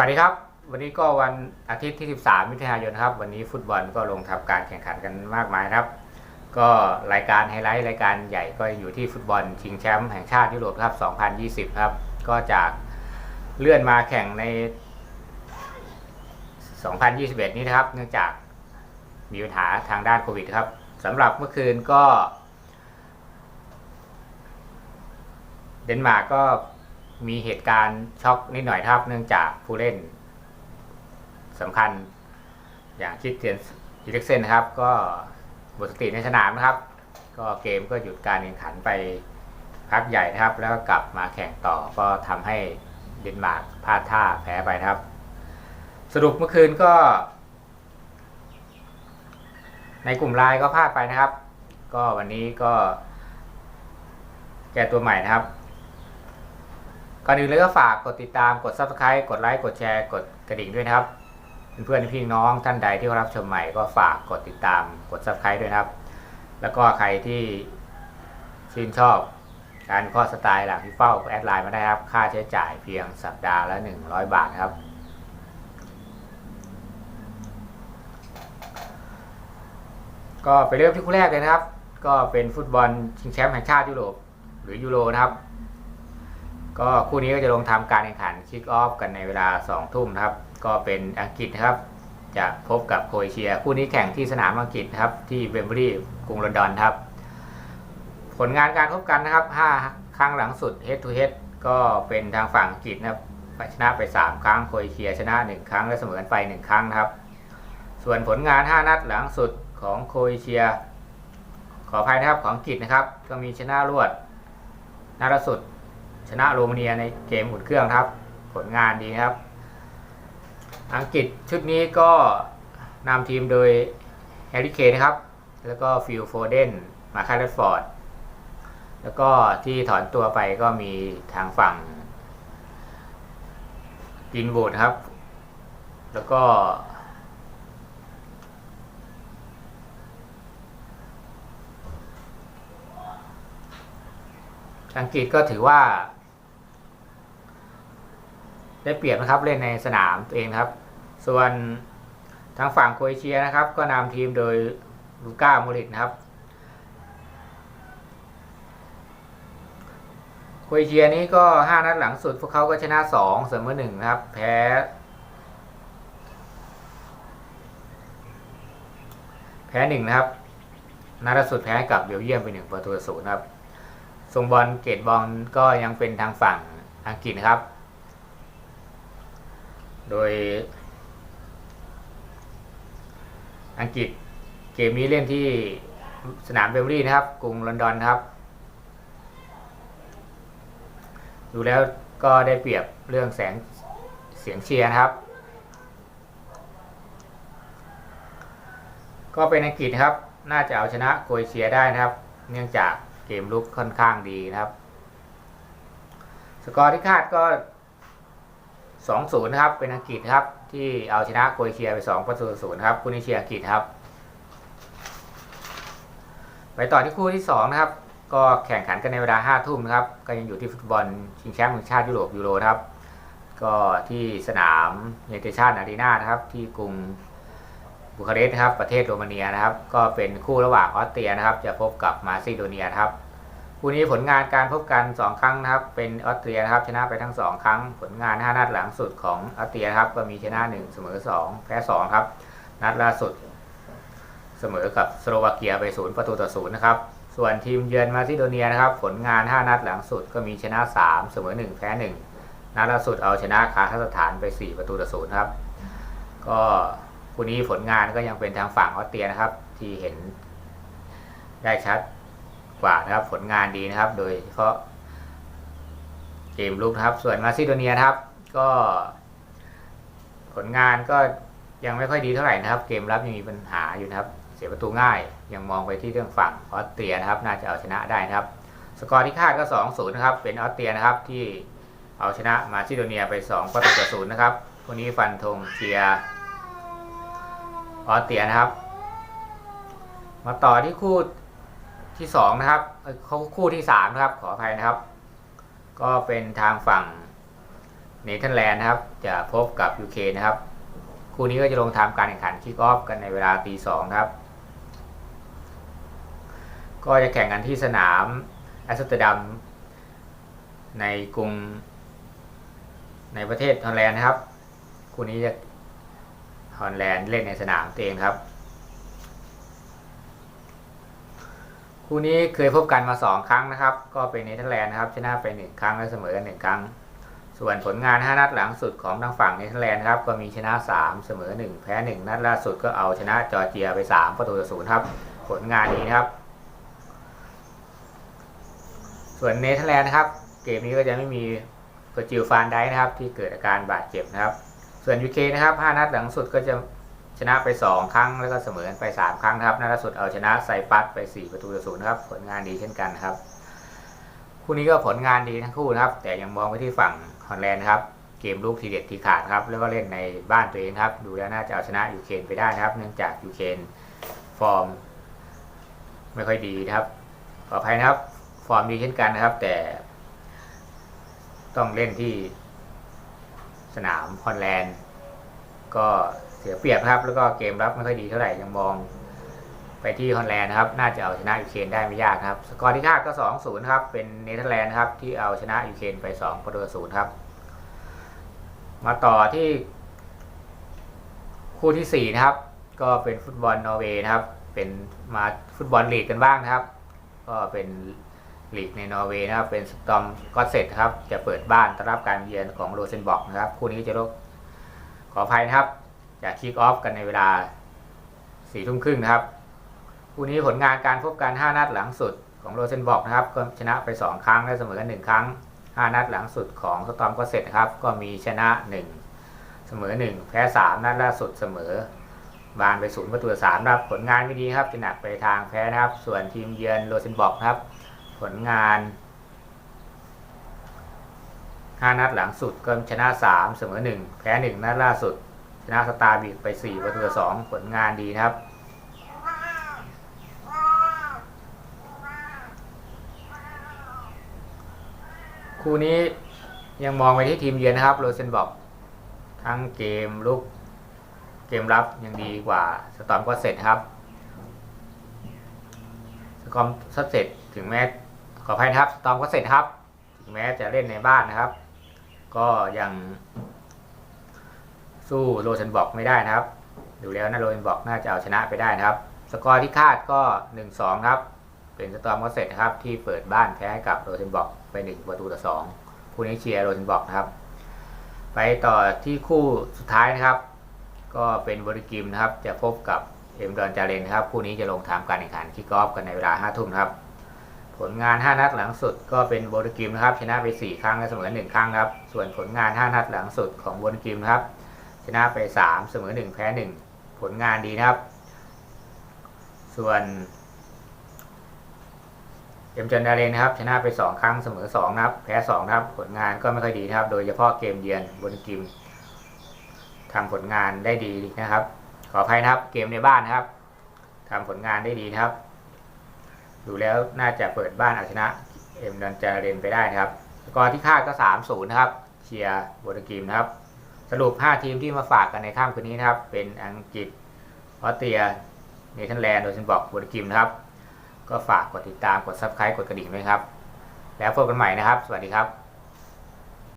วัสดีครับ วันนี้ก็วันอาทิตย์ที่ 13 มิถุนายนครับ วันนี้ฟุตบอลก็ลงทำการแข่งขันกันมากมายครับ ก็รายการไฮไลท์รายการใหญ่ก็อยู่ที่ฟุตบอลชิงแชมป์แห่งชาติยุโรปครับ 2020 ครับ ก็จากเลื่อนมาแข่งใน 2021 นี้นะครับเนื่องจากมีปัญหาทางด้านโควิดครับสำหรับเมื่อคืนก็ เดนมาร์กก็ มีเหตุการณ์ช็อกนิดหน่อยครับ เนื่องจากผู้เล่นสำคัญ อย่างคิดเตียนอิเล็กเซนนะครับ ก็หมดสติในสนามนะครับ ก็เกมก็หยุดการแข่งขันไปพักใหญ่นะครับ แล้วก็กลับมาแข่งต่อก็ทำให้เดนมาร์กพลาดท่าแพ้ไปครับ สรุปเมื่อคืนก็ ในกลุ่มไลน์ก็พลาดไปนะครับ ก็วันนี้ก็แก้ตัวใหม่นะครับ ก่อนอื่นเลยก็ฝากกดติดตามกด subscribe กดไลค์กดแชร์กดกระดิ่งด้วยนะครับ เพื่อนๆพี่น้องท่านใดที่รับชมใหม่ก็ฝากกดติดตามกด subscribe ด้วยนะครับ แล้วก็ใครที่ชื่นชอบการข้อสไตล์หลังพี่เป้าแอดไลน์มาได้ครับ ค่าใช้จ่ายเพียงสัปดาห์ละ 100 บาทครับ ก็ไปเริ่มที่คู่แรกเลยนะครับ ก็เป็นฟุตบอลชิงแชมป์แห่งชาติยุโรปหรือยูโรนะครับ ก็คู่นี้ก็จะลงทำการแข่งขันคิกออฟกันในเวลา 2 ทุ่มครับ ก็เป็นอังกฤษครับ จะพบกับโครเอเชีย คู่นี้แข่งที่สนามอังกฤษครับ ที่เวมบลีย์กรุงลอนดอนครับ ผลงานการพบกันนะครับ 5 ครั้งหลังสุด head to head ก็เป็นทางฝั่งอังกฤษนะครับชนะไป 3 ครั้งโครเอเชียชนะ 1 ครั้งและเสมอกันไป 1 ครั้งนะครับ ส่วนผลงาน 5 นัดหลังสุดของโครเอเชีย ขออภัยนะครับของอังกฤษนะครับ ก็มีชนะรวดนัดล่าสุด ชนะโรมาเนียในเกมอุ่นเครื่องครับ ผลงานดีครับ อังกฤษชุดนี้ก็นำทีมโดยแฮร์รี่เคนนะครับ แล้วก็ฟิลโฟเดน มาคาร์ฟอร์ด แล้วก็ที่ถอนตัวไปก็มีทางฝั่งกินบูดครับ แล้วก็อังกฤษก็ถือว่า ได้เปรียบนะครับเล่นในสนามตัวเองครับ ส่วนทางฝั่งโครเอเชียนะครับ ก็นำทีมโดยลูก้าโมริตนะครับโครเอเชียนี้ก็ 5 นัดหลังสุด พวกเขาก็ชนะ 2 เสมอ1นะครับ แพ้แพ้1นะครับนัดล่าสุดแพ้กับเบลเยียมไป1ประตูต่อศูนย์ครับทรงบอลเกตบอลก็ยังเป็นทางฝั่งอังกฤษนะครับ โดย อังกฤษเกมนี้เล่นที่สนามเบลลี่นะครับ กรุงลอนดอนครับ ดูแล้วก็ได้เปรียบเรื่องแสงเสียงเชียร์นะครับ ก็เป็นอังกฤษนะครับ น่าจะเอาชนะโครเอเชียได้นะครับ เนื่องจากเกมลุกค่อนข้างดีนะครับ สกอร์ที่คาดก็ 2-0นะครับเป็นอังกฤษครับ ที่เอาชนะโครเอเชียไป2ประตูศูนย์ครับคู่นี้เชียร์อังกฤษครับ ไปต่อที่คู่ที่2นะครับก็แข่งขันกันในเวลา5ทุ่มนะครับ ก็ยังอยู่ที่ฟุตบอลชิงแชมป์แห่งชาติยุโรปยูโรครับ ก็ที่สนามเนเธอร์ชาติอารีนานะครับ ที่กรุงบูคาเรสต์นะครับประเทศโรมาเนียนะครับ ก็เป็นคู่ระหว่างออสเตรียนะครับ จะพบกับมาซิโดเนียครับ คู่นี้ผลงานการพบกัน 2 ครั้งนะครับ เป็นออสเตรียนะครับ ชนะไปทั้ง 2 ครั้ง ผลงาน 5 นัดหลังสุดของออสเตรียครับ ก็มีชนะ 1 เสมอ 2 แพ้ 2 ครับ นัดล่าสุด เสมอกับสโลวาเกียไป 0 ประตูต่อ 0 นะครับ ส่วนทีมเยือนมาซิโดเนียนะครับ ผลงาน 5 นัดหลังสุดก็มีชนะ 3 เสมอ 1 แพ้ 1 นัดล่าสุดเอาชนะคาซัคสถานไป 4 ประตูต่อ 0 ครับ ก็คู่นี้ผลงานก็ยังเป็นทางฝั่งออสเตรียนะครับ ที่เห็นได้ชัด กว่านะครับ ผลงานดีนะครับ โดยเฉพาะเกมลุกนะครับ ส่วนมาซิโดเนียครับ ก็ ผลงานก็ยังไม่ค่อยดีเท่าไหร่นะครับ เกมรับยังมีปัญหาอยู่นะครับ เสียประตูง่าย ยังมองไปที่เรื่องฝั่งออสเตรียนะครับ น่าจะเอาชนะได้นะครับ สกอร์ที่คาดก็2-0นะครับ เป็นออสเตรียนะครับที่เอาชนะมาซิโดเนียไป2ประตูต่อศูนย์นะครับคู่นี้ฟันธงเชียร์ออสเตรียนะครับ มาต่อที่คู่ ที่สองนะครับเอ้ยคู่ที่สามนะครับขออภัยนะครับ ก็เป็นทางฝั่งเนเธอร์แลนด์นะครับ จะพบกับยูเครนนะครับ คู่นี้ก็จะลงทำการแข่งขันคิกออฟกันในเวลาตีสองครับ ก็จะแข่งกันที่สนามแอสเตอร์ดัมในกรุงในประเทศฮอลแลนด์นะครับ คู่นี้จะฮอลแลนด์เล่นในสนามตัวเองครับ คู่นี้เคยพบกันมา 2 ครั้งนะครับ ก็เป็นเนเธอร์แลนด์นะครับชนะไป 1 ครั้งและเสมอกัน 1 ครั้ง ส่วนผลงาน 5 นัดหลังสุดของทางฝั่งเนเธอร์แลนด์ครับก็มีชนะ 3 เสมอ 1 แพ้ 1 นัดล่าสุดก็เอาชนะจอร์เจียไป 3 ประตูต่อศูนย์ครับ ผลงานนี้นะครับ ส่วนเนเธอร์แลนด์นะครับ เกมนี้ก็จะไม่มีเฟอร์จิลฟานได้นะครับ ที่เกิดอาการบาดเจ็บนะครับ ส่วนยูเคนะครับ 5 นัดหลังสุดก็จะ ชนะไป 2 ครั้งแล้วก็เสมอกันไป 3 ครั้งนะครับนัดล่าสุดเอาชนะไซปัสไป 4 ประตูต่อศูนย์นะครับ ผลงานดีเช่นกันครับ คู่นี้ก็ผลงานดีทั้งคู่นะครับ แต่ยังมองไปที่ฝั่งฮอลแลนด์นะครับ เกมลูกทีเด็ดทีขาดครับ แล้วก็เล่นในบ้านตัวเองครับ ดูแล้วน่าจะเอาชนะยูเครนไปได้นะครับ เนื่องจากยูเครนฟอร์ม ไม่ค่อยดีนะครับขออภัยนะครับ ฟอร์มดีเช่นกันนะครับ แต่ ต้องเล่นที่สนามฮอลแลนด์ ก็ สียเปรียบครับ แล้วก็เกมรับไม่ค่อยดีเท่าไหร่ยังมอง ไปที่ฮอลแลนด์นะครับ น่าจะเอาชนะยูเครนได้ไม่ยากครับ สกอร์ที่คาดก็2-0นะครับ เป็นเนเธอร์แลนด์ครับที่เอาชนะยูเครนไป2ประตูศูนย์ครับ มาต่อที่ คู่ที่4นะครับ ก็เป็นฟุตบอลนอร์เวย์นะครับ เป็นมาฟุตบอลลีกกันบ้างนะครับ ก็เป็นลีกในนอร์เวย์นะครับเป็นสตอมก็เซตครับ จะเปิดบ้านต้อนรับการเยือนของโรเซนบอกนะครับ คู่นี้จะลกขออภัยนะครับ จะคิกออฟกันในเวลาสี่ทุ่มครึ่งนะครับคู่นี้ผลงานการพบกัน 5 นัดหลังสุดของโรเซนบอกนะครับ ก็ชนะไป 2 ครั้งและเสมอกัน1ครั้ง 5 นัดหลังสุดของสตอมก็เสร็จนะครับ ก็มีชนะ 1 เสมอ 1 แพ้ 3 นัดล่าสุดเสมอ บานไปศูนย์ประตูสามครับ ผลงานไม่ดีครับจะหนักไปทางแพ้นะครับ ส่วนทีมเยือนโรเซนบอกครับ ผลงาน 5 นัดหลังสุดก็ชนะ 3 เสมอ 1 แพ้ 1 นัดล่าสุด ชนะสตาร์บิกไป4ประตูต่อ2ผลงานดีนะครับคู่นี้ยังมองไปที่ทีมเยือนนะครับโรเซนบอกทั้งเกมลุกเกมรับยังดีกว่าสตอมก็เสร็จครับสกอมซัดเสร็จถึงแม้ขออภัยนะครับสตอมก็เสร็จครับ ถึงแม้จะเล่นในบ้านนะครับ ก็ยัง สู้โรเซนบอกไม่ได้นะครับ ดูแล้วนะโรเซนบอกน่าจะเอาชนะไปได้นะครับ สกอร์ที่คาดก็ 1-2 ครับ เป็นสตอมก็เสร็จนะครับ ที่เปิดบ้านแพ้กับโรเซนบอกไป 1 ประตูต่อ2คู่นี้เชียร์โรเซนบอกนะครับ ไปต่อที่คู่สุดท้ายนะครับ ก็เป็นบริกิมนะครับ จะพบกับเอ็มดอนจาเลนนะครับ คู่นี้จะลงทำการแข่งขันคิกออฟกันในเวลา5ทุ่มครับ ผลงาน 5 นัดหลังสุดก็เป็นบริกิมนะครับ ชนะไป 4 ครั้งและเสมอ1ครั้งครับ ส่วนผลงาน 5 นัดหลังสุดของบริกิมนะครับ ชนะไป 3 เสมอ 1 แพ้ 1 ผลงานดีนะครับ ส่วนเอ็มจันดาเลนนะครับ ชนะไป 2 ครั้งเสมอ 2 นะครับ แพ้ 2 นะครับ ผลงานก็ไม่ค่อยดีนะครับ โดยเฉพาะเกมเยือนบริกิมทำผลงานได้ดีนะครับ ขออภัยนะครับ เกมในบ้านนะครับทำผลงานได้ดีนะครับ ดูแล้วน่าจะเปิดบ้านเอาชนะเอ็มดอนจาเรนไปได้นะครับสกอร์ที่คาดก็ 3-0 นะครับ เชียร์บรกิมนะครับ สรุป 5 ทีมที่มาฝากกันในข้ามคืนนี้นะครับ เป็นอังกฤษออสเตรียเนเธอร์แลนด์โดยฉันบอกบรกิมนะครับ ก็ฝากกดติดตามกด subscribe กดกระดิ่งด้วยครับ แล้วพบกันใหม่นะครับ สวัสดีครับ